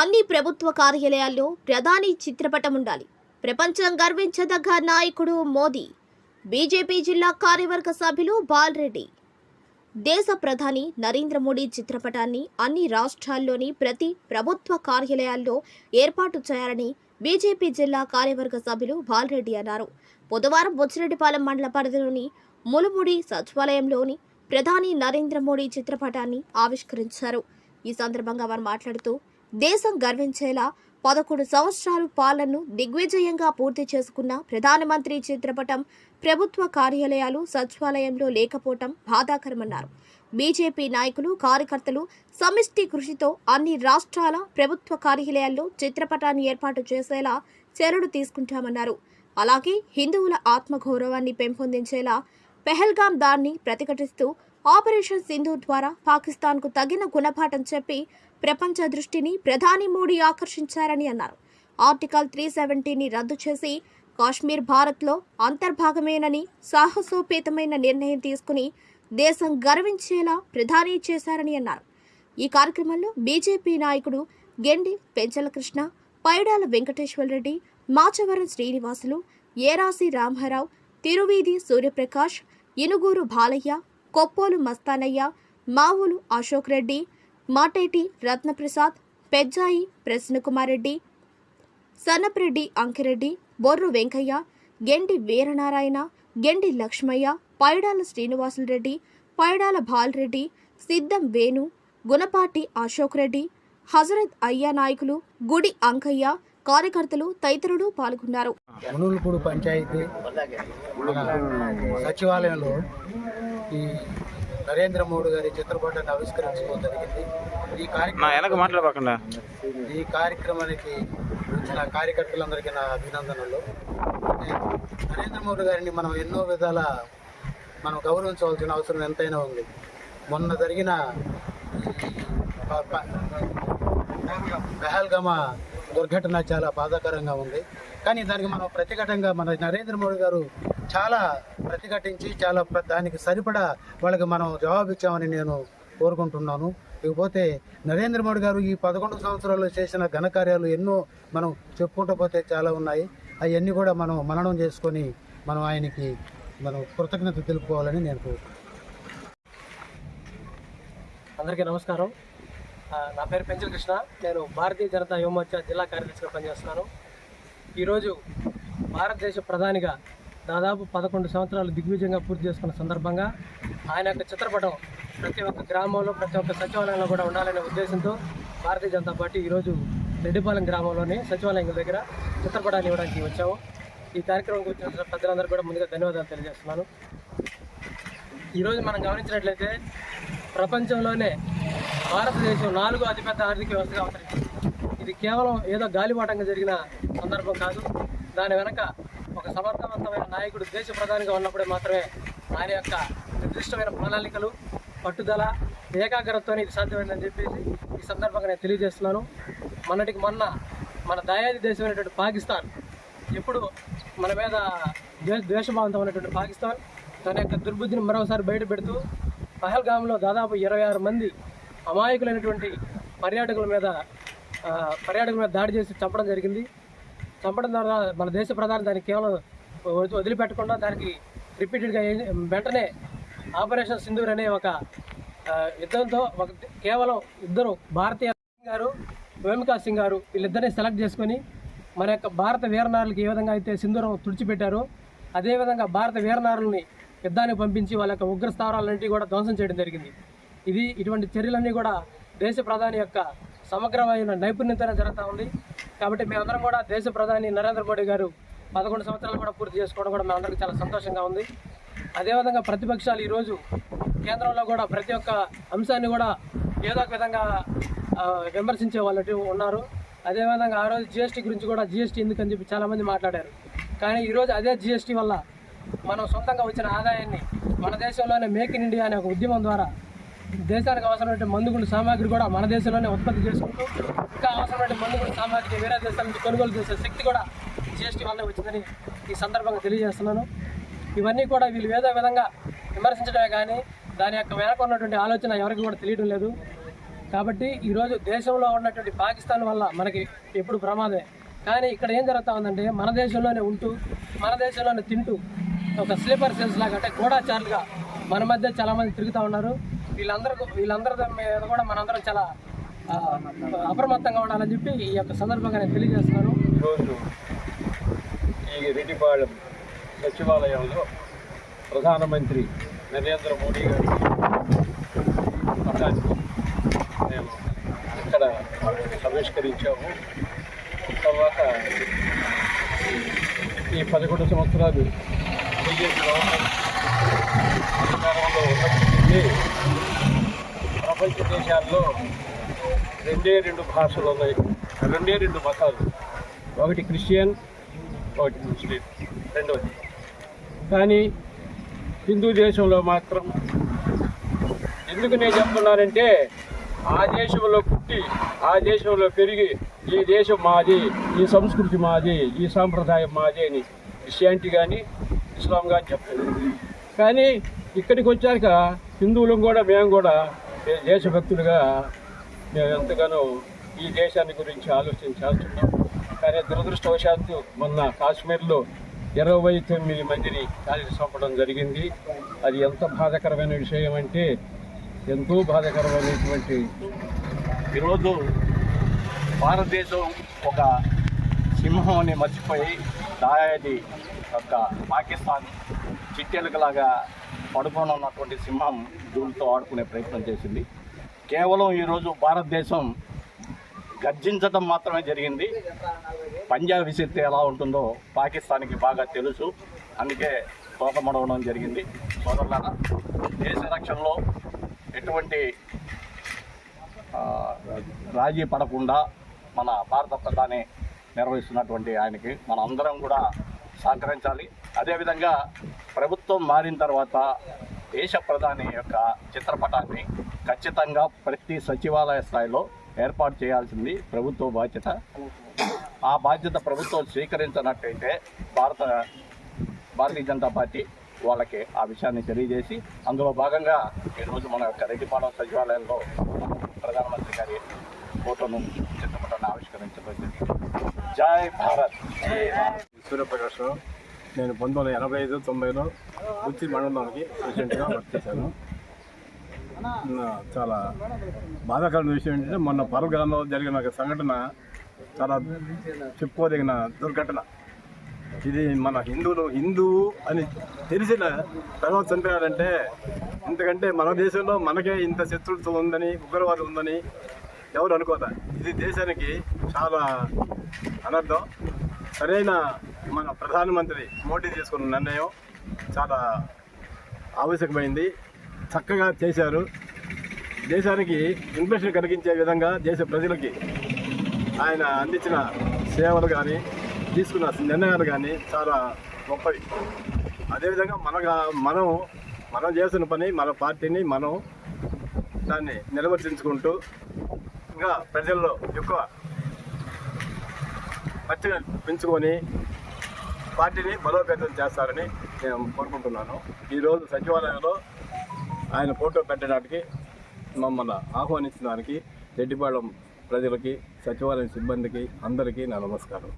అన్ని ప్రభుత్వ కార్యాలయాల్లో ప్రధాని చిత్రపటం ఉండాలి. ప్రపంచం గర్వించదగ్గ నాయకుడు మోదీ బీజేపీ జిల్లా కార్యవర్గ సభ్యులు బాలరెడ్డి. దేశ ప్రధాని నరేంద్ర మోడీ చిత్రపటాన్ని అన్ని రాష్ట్రాల్లోని ప్రతి ప్రభుత్వ కార్యాలయాల్లో ఏర్పాటు చేయాలని బీజేపీ జిల్లా కార్యవర్గ సభ్యులు బాలరెడ్డి అన్నారు. బుధవారం బొచ్చిరెడ్డిపాలెం మండల పరిధిలోని ములుముడి సచివాలయంలోని ప్రధాని నరేంద్ర మోడీ చిత్రపటాన్ని ఆవిష్కరించారు. ఈ సందర్భంగా వారు మాట్లాడుతూ దేశం గర్వించేలా పదకొండు సంవత్సరాలు పాలనను దిగ్విజయంగా పూర్తి చేసుకున్న ప్రధానమంత్రి చిత్రపటం ప్రభుత్వ కార్యాలయాలు సచివాలయంలో లేకపోవటం బాధాకరమన్నారు. బీజేపీ నాయకులు కార్యకర్తలు సమిష్టి కృషితో అన్ని రాష్ట్రాల ప్రభుత్వ కార్యాలయాల్లో చిత్రపటాన్ని ఏర్పాటు చేసేలా చర్యలు తీసుకుంటామన్నారు. అలాగే హిందువుల ఆత్మగౌరవాన్ని పెంపొందించేలా పెహల్గాం దాన్ని ప్రతిఘటిస్తూ ఆపరేషన్ సింధు ద్వారా పాకిస్తాన్కు తగిన గుణపాఠం చెప్పి ప్రపంచ దృష్టిని ప్రధాని మోడీ ఆకర్షించారని అన్నారు. ఆర్టికల్ త్రీ సెవెంటీని రద్దు చేసి కాశ్మీర్ భారత్లో అంతర్భాగమేనని సాహసోపేతమైన నిర్ణయం తీసుకుని దేశం గర్వించేలా ప్రధాని చేశారని అన్నారు. ఈ కార్యక్రమంలో బీజేపీ నాయకుడు గెండి పెంచలకృష్ణ పైడాల వెంకటేశ్వరరెడ్డి మాచవరం శ్రీనివాసులు ఏరాసి రామారావు తిరువీధి సూర్యప్రకాష్ ఇనుగూరు బాలయ్య కొప్పోలు మస్తానయ్య మావులు అశోక్ రెడ్డి మాటేటి రత్నప్రసాద్ పెజ్జాయి ప్రసన్నకుమారెడ్డి సన్నపరెడ్డి అంకిరెడ్డి బొర్రు వెంకయ్య గెండి వీరనారాయణ గెండి లక్ష్మయ్య పైడాల శ్రీనివాసులరెడ్డి పైడాల బాలరెడ్డి సిద్ధం వేణు గుణపాటి అశోక్ రెడ్డి హజరత్ అయ్యా నాయకులు గుడి అంకయ్య కార్యకర్తలు తదితరులు పాల్గొన్నారు. మునులపూడి పంచాయతీ సచివాలయంలో ఈ నరేంద్ర మోడీ గారి చిత్రపటాన్ని ఆవిష్కరించుకోవడం జరిగింది. ఈ కార్యక్రమం మాట్లాడకుండా ఈ కార్యక్రమానికి వచ్చిన కార్యకర్తలందరికీ నా అభినందనలు. నరేంద్ర మోడీ గారిని మనం ఎన్నో విధాల మనం గౌరవించవలసిన అవసరం ఎంతైనా ఉంది. మొన్న జరిగిన పెహల్గమ దుర్ఘటన చాలా బాధాకరంగా ఉంది. కానీ దానికి మనం ప్రతిఘటంగా మన నరేంద్ర మోడీ గారు చాలా ప్రతిఘటించి చాలా దానికి సరిపడా వాళ్ళకి మనం జవాబు ఇచ్చామని నేను కోరుకుంటున్నాను. ఇకపోతే నరేంద్ర మోడీ గారు ఈ పదకొండు సంవత్సరాల్లో చేసిన ఘనకార్యాలు ఎన్నో మనం చెప్పుకుంటూ పోతే చాలా ఉన్నాయి. అవన్నీ కూడా మనం మననం చేసుకొని మనం ఆయనకి మనం కృతజ్ఞత తెలుపుకోవాలని నేను కోరుకుంటున్నాను. అందరికీ నమస్కారం. నా పేరు పెంచల కృష్ణ. నేను భారతీయ జనతా యువమోర్చా జిల్లా కార్యదర్శిగా పనిచేస్తున్నాను. ఈరోజు భారతదేశ ప్రధానిగా దాదాపు పదకొండు సంవత్సరాలు దిగ్విజయంగా పూర్తి చేసుకున్న సందర్భంగా ఆయన యొక్క చిత్రపటం ప్రతి ఒక్క గ్రామంలో ప్రతి ఒక్క సచివాలయంలో కూడా ఉండాలనే ఉద్దేశంతో భారతీయ జనతా పార్టీ ఈరోజు రెడ్డిపాలెం గ్రామంలోని సచివాలయం దగ్గర చిత్రపటాన్ని ఇవ్వడానికి వచ్చాము. ఈ కార్యక్రమంకి వచ్చిన పెద్దలందరూ కూడా ముందుగా ధన్యవాదాలు తెలియజేస్తున్నాను. ఈరోజు మనం గమనించినట్లయితే ప్రపంచంలోనే భారతదేశం నాలుగో అతిపెద్ద ఆర్థిక వ్యవస్థగా అవతరించింది ఇది కేవలం ఏదో గాలిపాటంగా జరిగిన సందర్భం కాదు. దాని వెనక ఒక సమర్థవంతమైన నాయకుడు దేశ ప్రధానిగా ఉన్నప్పుడే మాత్రమే ఆయన యొక్క నిర్దిష్టమైన ప్రణాళికలు పట్టుదల ఏకాగ్రతతోనే ఇది సాధ్యమైందని చెప్పేసి ఈ సందర్భంగా నేను తెలియజేస్తున్నాను. మొన్నటికి మొన్న మన దయాది దేశమైనటువంటి పాకిస్తాన్ ఎప్పుడు మన మీద ద్వే ద్వేషభావంతో ఉన్నటువంటి పాకిస్తాన్ తన యొక్క దుర్బుద్ధిని మరోసారి బయట పెడుతూ పహల్గామ్లో దాదాపు ఇరవై ఆరు మంది అమాయకులైనటువంటి పర్యాటకుల మీద పర్యాటకుల మీద దాడి చేసి చంపడం జరిగింది. చంపడం ద్వారా మన దేశ ప్రధాని దానికి కేవలం వదిలిపెట్టకుండా దానికి రిపీటెడ్గా వెంటనే ఆపరేషన్ సింధూర్ అనే ఒక యుద్ధంతో ఒక కేవలం ఇద్దరు భారతీయ సింగ్ గారు వేమికా సింగ్ గారు వీళ్ళిద్దరిని సెలెక్ట్ చేసుకొని మన యొక్క భారత వీరనారులకి ఏ విధంగా అయితే సింధూరం తుడిచిపెట్టారో అదేవిధంగా భారత వీరనారుల్ని యుద్ధాన్ని పంపించి వాళ్ళ యొక్క ఉగ్ర స్థావరాలన్నింటినీ కూడా ధ్వంసం చేయడం జరిగింది. ఇది ఇటువంటి చర్యలన్నీ కూడా దేశ ప్రధాని యొక్క సమగ్రమైన నైపుణ్యతనే జరుగుతూ ఉంది. కాబట్టి మేమందరం కూడా దేశ ప్రధాని నరేంద్ర మోడీ గారు పదకొండు సంవత్సరాలు కూడా పూర్తి చేసుకోవడం కూడా మేమందరికీ చాలా సంతోషంగా ఉంది. అదేవిధంగా ప్రతిపక్షాలు ఈరోజు కేంద్రంలో కూడా ప్రతి ఒక్క అంశాన్ని కూడా ఏదో ఒక విధంగా విమర్శించే వాళ్ళు ఉన్నారు. అదేవిధంగా ఆ రోజు జిఎస్టీ గురించి కూడా జిఎస్టీ ఎందుకని చెప్పి చాలామంది మాట్లాడారు. కానీ ఈరోజు అదే జిఎస్టీ వల్ల మనం సొంతంగా వచ్చిన ఆదాయాన్ని మన దేశంలోనే మేక్ ఇన్ ఇండియా అనే ఒక ఉద్యమం ద్వారా దేశానికి అవసరమైన మందుగుండు సామాగ్రి కూడా మన దేశంలోనే ఉత్పత్తి చేసుకుంటూ ఇంకా అవసరమైన మందుగుండు సామాగ్రి వేరే దేశాల నుంచి కొనుగోలు చేసే శక్తి కూడా జిఎస్టీ వల్లే వచ్చిందని ఈ సందర్భంగా తెలియజేస్తున్నాను. ఇవన్నీ కూడా వీళ్ళు ఏదో విధంగా విమర్శించడమే కానీ దాని యొక్క వెనక ఉన్నటువంటి ఆలోచన ఎవరికి కూడా తెలియడం లేదు. కాబట్టి ఈరోజు దేశంలో ఉన్నటువంటి పాకిస్తాన్ వల్ల మనకి ఎప్పుడు ప్రమాదమే. కానీ ఇక్కడ ఏం జరుగుతూ ఉందంటే మన దేశంలోనే ఉంటూ మన దేశంలోనే తింటూ ఒక స్లీపర్ సెల్స్ లాగా అంటే గూఢాచారులుగా మన మధ్య చాలా మంది తిరుగుతూ ఉన్నారు. వీళ్ళందరూ వీళ్ళందరి మీద కూడా మనందరం చాలా అప్రమత్తంగా ఉండాలని చెప్పి ఈ యొక్క సందర్భంగా నేను తెలియజేస్తున్నాను. ఈరోజు ఈ రెడ్డిపాళెం సచివాలయంలో ప్రధానమంత్రి నరేంద్ర మోడీ గారి పట్టాన్ని మేము ఇక్కడ ఆవిష్కరించాము తర్వాత ఈ పదకొండు సంవత్సరాలు బీజేపీ గవర్నమెంట్ అధికారంలో ఉన్నప్పటికీ ప్రపంచ దేశాల్లో రెండే రెండు భాషలు ఉన్నాయి. రెండే రెండు మతాలు. ఒకటి క్రిస్టియన్ ఒకటి ముస్లిం. రెండవది. కానీ హిందూ దేశంలో మాత్రం ఎందుకు నేను చెప్తున్నానంటే ఆ దేశంలో పుట్టి ఆ దేశంలో పెరిగి ఈ దేశం మాది ఈ సంస్కృతి మాది ఈ సాంప్రదాయం మాది అని క్రిస్టియానిటీ కానీ ఇస్లాంగా కానీ కానీ ఇక్కడికి వచ్చాక హిందువులం కూడా మేము కూడా దేశభక్తులుగా మేము ఎంతగానో ఈ దేశాన్ని గురించి ఆలోచించాల్చున్నాం. కానీ దురదృష్టవశాత్తు మొన్న కాశ్మీర్లో ఇరవై తొమ్మిది మందిని కాల్చి చంపడం జరిగింది. అది ఎంత బాధాకరమైన విషయం అంటే ఎంతో బాధాకరమైనటువంటి ఈరోజు భారతదేశం ఒక సింహంని మర్చిపోయి దాయాది ఒక పాకిస్తాన్ చిట్టెలుకలాగా పడుకొని ఉన్నటువంటి సింహం దూలతో ఆడుకునే ప్రయత్నం చేసింది. కేవలం ఈరోజు భారతదేశం గర్జించడం మాత్రమే జరిగింది. పంజాబ్ విసిరితే ఎలా ఉంటుందో పాకిస్తాన్కి బాగా తెలుసు. అందుకే తోకమడవడం జరిగింది. సోదరులారా దేశ రక్షణలో ఎటువంటి రాజీ పడకుండా మన భారత ప్రధాని నిర్వహిస్తున్నటువంటి ఆయనకి మన అందరం కూడా సహకరించాలి. అదేవిధంగా ప్రభుత్వం మారిన తర్వాత దేశ ప్రధాని యొక్క చిత్రపటాన్ని ఖచ్చితంగా ప్రతి సచివాలయ స్థాయిలో ఏర్పాటు చేయాల్సింది ప్రభుత్వ బాధ్యత. ఆ బాధ్యత ప్రభుత్వం స్వీకరించినట్టయితే భారత భారతీయ జనతా పార్టీ వాళ్ళకి ఆ విషయాన్ని తెలియజేసి అందులో భాగంగా ఈరోజు మన యొక్క రెడ్డిపాలెం సచివాలయంలో ప్రధానమంత్రి గారి ఫోటోను చిత్రపటాన్ని ఆవిష్కరించడం జరిగింది జై భారత్. సూర్యప్రకాష్ నేను పంతొమ్మిది వందల ఎనభై ఐదు తొంభైలో బుచ్చి మండలానికి ప్రెసిడెంట్గా వర్క్ చేశాను. చాలా బాధాకరమైన విషయం ఏంటంటే మొన్న పరగాల్లో జరిగిన ఒక సంఘటన చాలా చెప్పుకోదగిన దుర్ఘటన. ఇది మన హిందువులు హిందువు అని తెలిసిన తర్వాత చంపాడంటే ఎందుకంటే మన దేశంలో మనకే ఇంత శత్రుత్వం ఉందని ఉగ్రవాదం ఉందని ఎవరు అనుకోదా? ఇది దేశానికి చాలా అనర్థం. సరైన మన ప్రధానమంత్రి మోడీ తీసుకున్న నిర్ణయం చాలా ఆవశ్యకమైంది. చక్కగా చేశారు. దేశానికి ఇన్ఫ్లేషన్ కలిగించే విధంగా దేశ ప్రజలకి ఆయన అందించిన సేవలు కానీ తీసుకున్న నిర్ణయాలు కానీ చాలా గొప్పవి. అదేవిధంగా మనగా మనం మనం చేస్తున్న పని మన పార్టీని మనం దాన్ని నిర్వర్తించుకుంటూ ఇంకా ప్రజల్లో ఎక్కువ పచ్చిగా పెంచుకొని పార్టీని బలోపేతం చేస్తారని నేను కోరుకుంటున్నాను. ఈరోజు సచివాలయంలో ఆయన ఫోటో పెట్టడానికి మమ్మల్ని ఆహ్వానించడానికి రెడ్డిపాళెం ప్రజలకి సచివాలయం సిబ్బందికి అందరికీ నా నమస్కారం.